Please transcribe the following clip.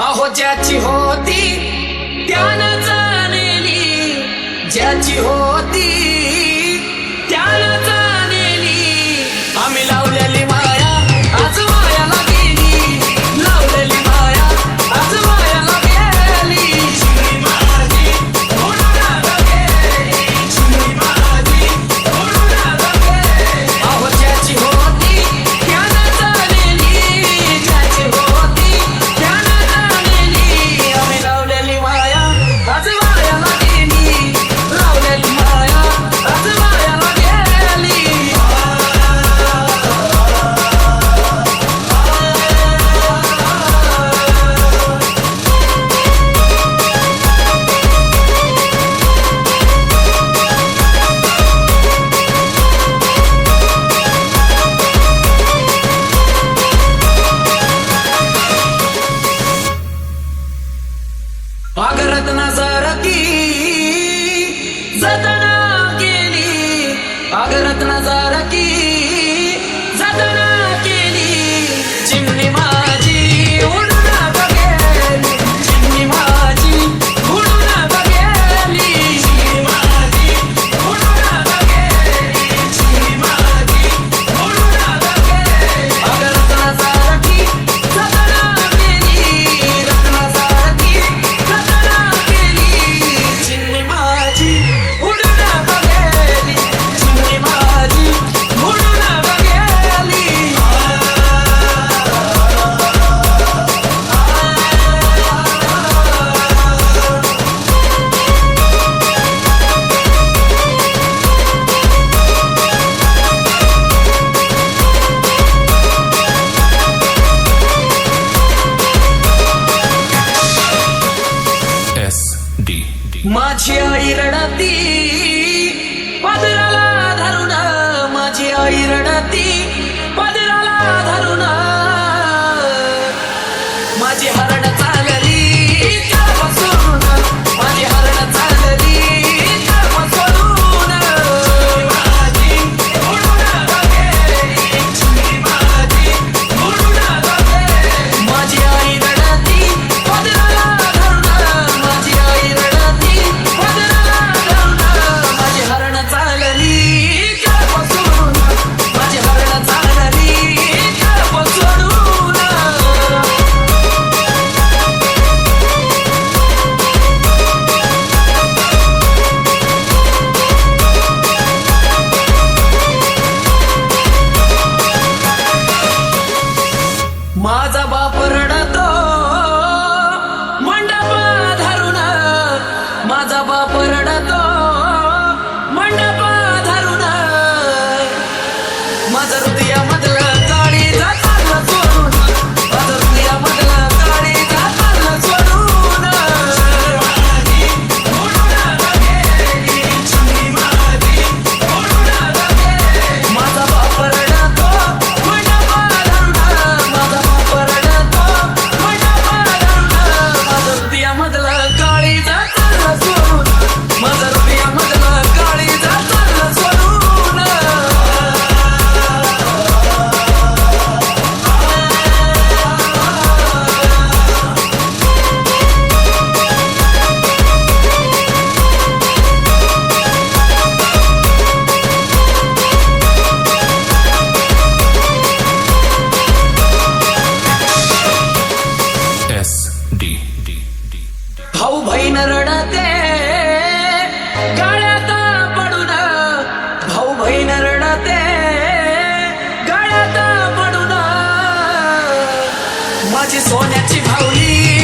अहो ज्याची होती त्यानं जाणली ज्याची होती ಪಾಕರತ್ನ ಸ माझी आई रडती. पदराला धरून माझी आई रडती. भाऊ बहीण रडते. गाळ्यात पडून भाऊ बहीण रडते. गाळ्यात पडून माझी सोन्याची भाऊली